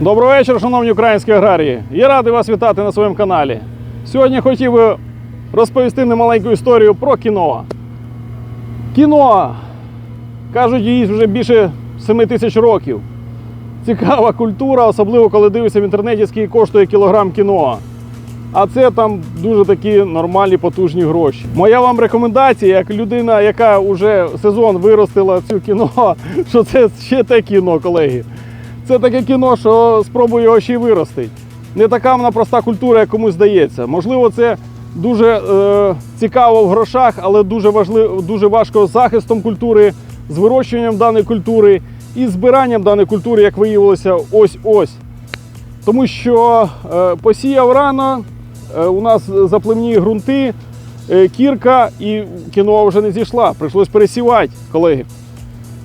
Доброго вечора, шановні українські аграрії. Я радий вас вітати на своєму каналі. Сьогодні хотів би розповісти немаленьку історію про кіно. Кіно, кажуть, їй вже більше 7 тисяч років. Цікава культура, особливо коли дивишся в інтернеті, скільки коштує кілограм кіно. А це там дуже такі нормальні потужні гроші. Моя вам рекомендація, як людина, яка вже сезон виростила цю кіно, що це ще те кіно, колеги. Це таке кіно, що спробую його ще й виростити. Не така вона проста культура, як комусь здається. Можливо, це дуже е, цікаво в грошах, але дуже важливо, дуже важко з захистом культури, з вирощуванням даної культури і збиранням даної культури, як виявилося, ось-ось. Тому що е, посіяв рано, е, у нас запливні ґрунти, е, кірка і кіно вже не зійшла. Прийшлось пересівати, колеги.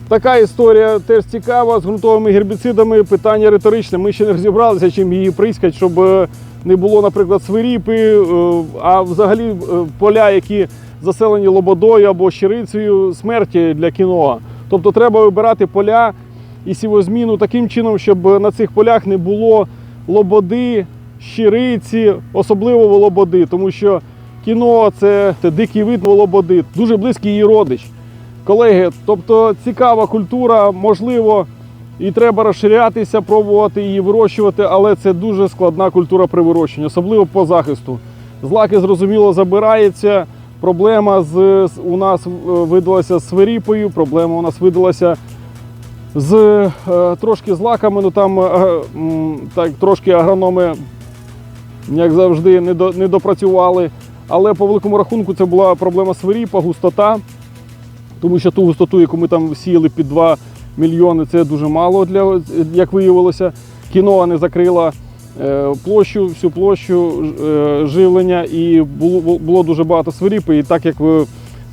Така історія теж цікава з ґрунтовими гербіцидами. Питання риторичне. Ми ще не розібралися, чим її прискать, щоб е, не було, наприклад, свиріпи, е, а взагалі е, поля, які заселені лободою або щирицею, смерті для кіно. Тобто треба вибирати поля і сівозміну таким чином, щоб на цих полях не було лободи, щириці, особливо лободи, тому що кіно це, дикий вид лободи, дуже близький її родич. Колеги, тобто цікава культура, можливо, і треба розширятися, пробувати її вирощувати, але це дуже складна культура при вирощенні, особливо по захисту. Злаки, зрозуміло, забирається. Проблема з, у нас е, видалася з свиріпою, проблема у нас видалася з е, трошки злаками. Ну там е, так, трошки агрономи, як завжди, не, до, не допрацювали. Але по великому рахунку це була проблема свиріпа, густота. Тому що ту густоту, яку ми там сіяли під 2 мільйони, це дуже мало для як виявилося. Кіно не закрила е, площу, всю площу е, живлення, і було, було дуже багато свиріпи. І так як ви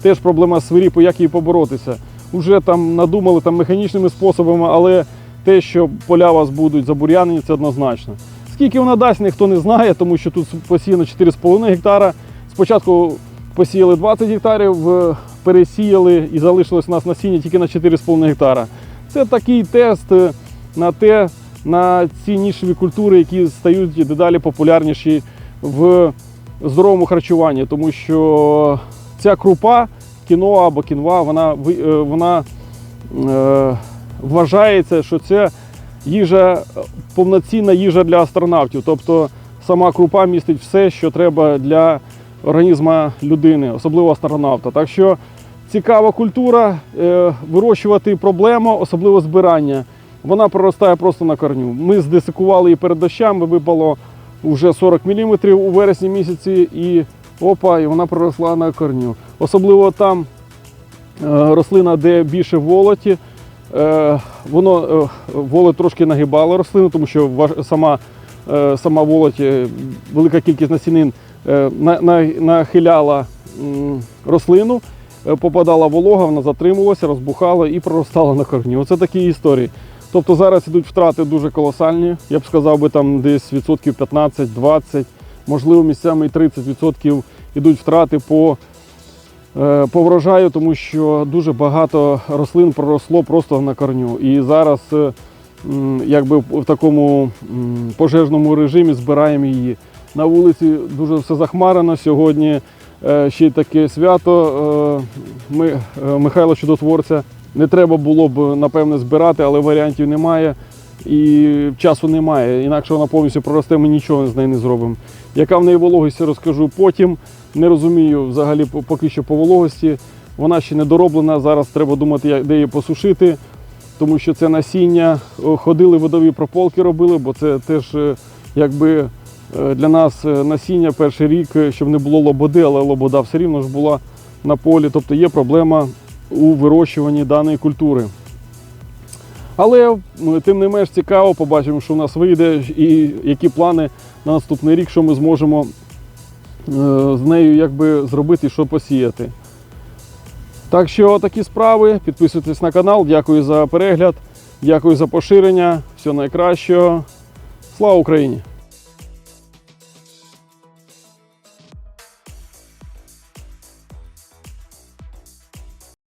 теж проблема з свиріпою, як її поборотися. Уже там надумали там механічними способами, але те, що поля у вас будуть забур'янені, це однозначно. Скільки вона дасть, ніхто не знає, тому що тут посіяно 4,5 гектара. Спочатку посіяли 20 гектарів, е, пересіяли і залишилось у нас насіння тільки на 4,5 гектара. Це такий тест е, на те, на ці нішеві культури, які стають дедалі популярніші в здоровому харчуванні, тому що ця крупа, кіно або кінва, вона, е, вона е, вважається, що це їжа, повноцінна їжа для астронавтів. Тобто сама крупа містить все, що треба для організму людини, особливо астронавта. Так що цікава культура, е, вирощувати проблема, особливо збирання. Вона проростає просто на корню. Ми здесикували її перед дощами, випало вже 40 мм у вересні місяці, і опа, і вона проросла на корню. Особливо там е, рослина, де більше волоті. Е, Воно е, волот трошки нагибало рослину, тому що сама, сама волоть, велика кількість насінин на- на- нахиляла рослину, е, попадала волога, вона затримувалася, розбухала і проростала на корні. Оце такі історії. Тобто зараз ідуть втрати дуже колосальні. Я б сказав би там десь відсотків 15-20, можливо, місцями і 30% ідуть втрати по е, по врожаю, тому що дуже багато рослин проросло просто на корню. І зараз е, якби в такому пожежному режимі збираємо її. На вулиці дуже все захмарено. Сьогодні е, ще й таке свято е, ми, е, Михайла Чудотворця. Не треба було б, напевне, збирати, але варіантів немає і часу немає. Інакше вона повністю проросте, ми нічого з нею не зробимо. Яка в неї вологість, розкажу потім. Не розумію взагалі поки що по вологості. Вона ще не дороблена. Зараз треба думати, як- де її посушити, тому що це насіння. Ходили водові прополки, робили, бо це теж якби для нас е, насіння перший рік, е, щоб не було лободи, але лобода все рівно ж була на полі. Тобто є проблема у вирощуванні даної культури. Але тим не менш цікаво, побачимо, що у нас вийде і які плани на наступний рік, що ми зможемо е, з нею якби зробити, що посіяти. Так що такі справи. Підписуйтесь на канал. Дякую за перегляд, дякую за поширення. Всього найкращого. Слава Україні!